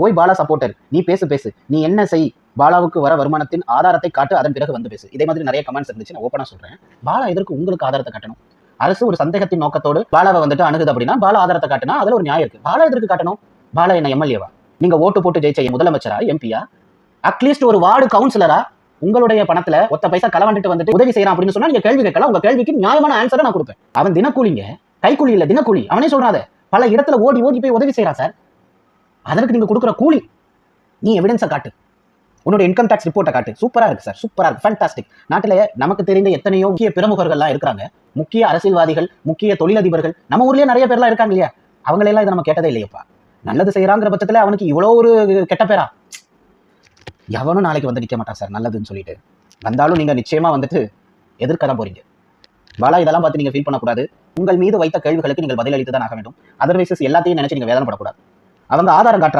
போய் பாலா சப்போர்ட்டர் நீ பேசு பேசு. நீ என்ன செய்? பாலாவுக்கு வர வருமானத்தின் ஆதாரத்தை காட்டு அதன் பிறகு வந்து பேசு. இதே மாதிரி நிறைய கமெண்ட்ஸ் இருந்துச்சு நான் ஓப்பனாக சொல்றேன். பாலா எதற்கு உங்களுக்கு ஆதாரத்தை காட்டணும்? அரசு ஒரு சந்தேகத்தின் நோக்கத்தோடு பாலாவை வந்துட்டு அணுகுது அப்படின்னா பாலா ஆதாரத்தை காட்டினா அதுல ஒரு நியாயம் இருக்குது பாலா எதற்கு காட்டணும்? பாலா என்ன எம்எல்ஏவா நீங்க ஓட்டு போட்டு ஜெயிச்ச முதலமைச்சரா எம்பியா அட்லீஸ்ட் ஒரு வார்டு கவுன்சிலரா உங்களுடைய பணத்துல ஒத்த பைசா களவாண்டுட்டு வந்துட்டு உதவி செய்யறான் அப்படின்னு சொன்னா நீங்க கேள்வி கேட்கலாம். உங்க கேள்விக்கு நியாயமான ஆன்சரை நான் கொடுப்பேன். அவன் தினக்கூலிங்க. கைக்கூலி இல்ல தினக்கூலி. அவனே சொல்றாத பல இடத்துல ஓடி ஓடி போய் உதவி செய்யறான் சார். அதற்கு நீங்க கொடுக்குற கூலி நீ எவிடன்ஸை காட்டு. உன்னோட இன்கம் டேக்ஸ் ரிப்போர்ட்டை காட்டு. சூப்பராக இருக்கு சார் சூப்பராக இருக்குது ஃபேண்டாஸ்டிக் நாட்டில் நமக்கு தெரிந்த எத்தனையோ முக்கிய பிரமுகர்கள்லாம் இருக்கிறாங்க. முக்கிய அரசியல்வாதிகள் முக்கிய தொழிலதிபர்கள். நம்ம ஊர்லேயே நிறைய பேர்லாம் இருக்காங்க இல்லையா? அவங்களெல்லாம் இதை நம்ம கேட்டதே இல்லையப்பா. நல்லது செய்கிறாங்கிற பட்சத்துல அவனுக்கு இவ்வளோ ஒரு கெட்ட பேரா? எவனும் நாளைக்கு வந்து நிற்க மாட்டான் சார் நல்லதுன்னு சொல்லிட்டு. வந்தாலும் நீங்கள் நிச்சயமா வந்துட்டு எதிர்க்க தான் போறீங்க. பாலா இதெல்லாம் பார்த்து நீங்கள் ஃபீல் பண்ணக்கூடாது. உங்கள் மீது வைத்த கேள்விகளுக்கு நீங்கள் பதிலளித்து தான் ஆக வேண்டும். அதர்வைசஸ் எல்லாத்தையும் நினச்சி நீங்கள் வேதனைப்படக்கூடாது. அவங்க ஆதாரம் காட்டுறாங்க